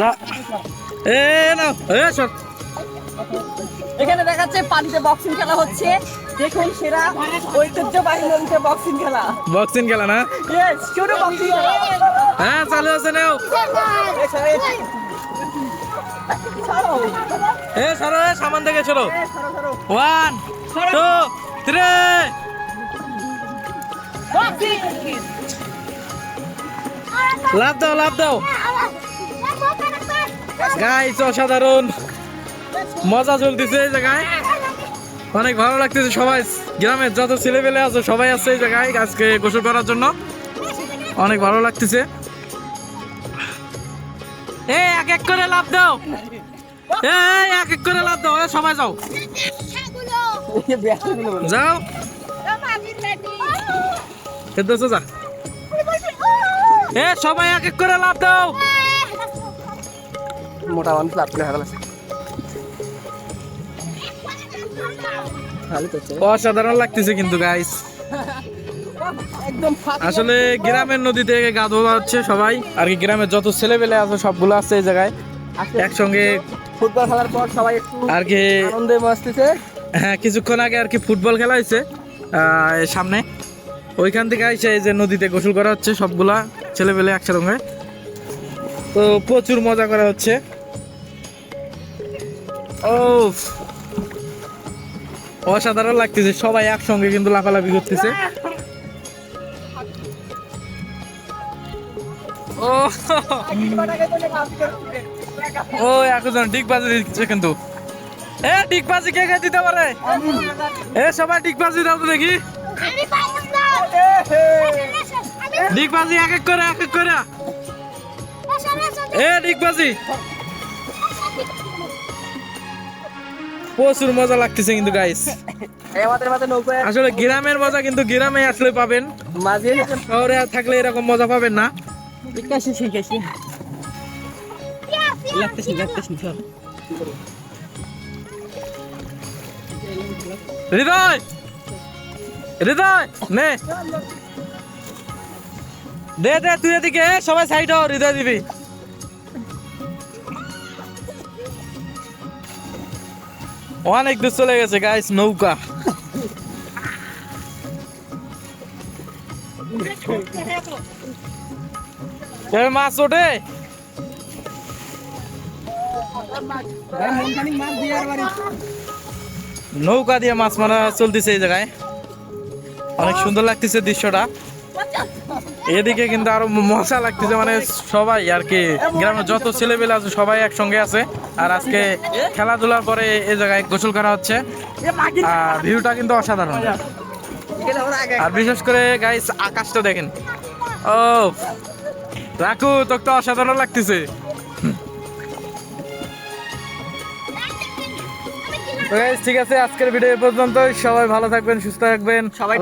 যা। এ নাও এ সর। এখানে দেখাচ্ছে পানিতে বক্সিং খেলা হচ্ছে। দেখুন সেরা ঐতিহ্যবাহী নদীতে বক্সিং খেলা। বক্সিং খেলা না? ইয়েস বক্সিং খেলা। হ্যাঁ চালু আছে নাও। এ সরো এ, সামান থেকে সরো। ওয়ান টু থ্রি লাভ দাও লাভ দাও। গাইস অসাধারণ। মজা চলতেছে এই জায়গায়। অনেক ভালো লাগতেছে সবাই। গ্রামের যত ছেলেপেলে আছে, সবাই আছে এই জায়গায় আজকে গোসল করার জন্য। অনেক ভালো লাগতেছে। এ, এক এক করে লাভ দাও। এক এক করে লাভ দাও। সবাই যাও। এই। যাও। এ সবাই এক এক করে লাভ দাও। মোটা মানুষ লাভ করে হচ্ছে। অসাধারণ লাগতেছে কিন্তু গাইস একদম আসলে গ্রামের নদীতে গা ধোয়া হচ্ছে সবাই। আর কি গ্রামের যত ছেলেপেলে আছে সবগুলো আছে এই জায়গায়। একসঙ্গে ফুটবল খেলার পর সবাই একটু আর কি আনন্দে মস্তিছে হ্যাঁ কিছুক্ষণ আগে আর কি ফুটবল খেলা হয়েছে আহ, সামনে। ওইখান থেকে এসে এই যে নদীতে গোসল করা হচ্ছে সবগুলা ছেলেপেলে একসঙ্গে তো প্রচুর মজা করা হচ্ছে। ও অসাধারণ লাগতেছে, সবাই একসঙ্গে কিন্তু লাফালাফি করতেছে। ও ও, এখন ডিগবাজি দিচ্ছে কিন্তু। এ ডিগবাজি কে কে দিতে পারে? এ, সবাই ডিগবাজি দাও তো দেখি। ডিগবাজি এক এক করে, এক এক করে। এ ডিগবাজি প্রচুর মজা লাগতেছে কিন্তু গাইস আসলে গ্রামের মজা কিন্তু গ্রামে আসলে পাবেন। শহরে থাকলে এরকম মজা পাবেন না। হৃদয়! হৃদয়! নে। দে দে তুই এদিকে সবাই সাইড হৃদয় দিবি। অনেক দূর চলে গেছে গাইস নৌকা। মাছ ওঠে? নৌকা দিয়ে মাছ মারা চলতেছে এই জায়গায়। অনেক সুন্দর লাগতেছে দৃশ্যটা। এদিকে কিন্তু আরও মজা লাগতেছে মানে সবাই আর কি। গ্রামের যত ছেলেপেলে আছে সবাই একসঙ্গে আছে। আর আজকে খেলাধুলার পরে এই জায়গায় গোসল করা হচ্ছে। আর ভিউটা কিন্তু অসাধারণ। আর বিশেষ করে গাইস আকাশটা দেখেন। ও রাখু তোকে তো অসাধারণ লাগতেছে। ঠিক আছে আজকের ভিডিও পর্যন্ত সবাই ভালো থাকবেন সুস্থ থাকবেন। সবাই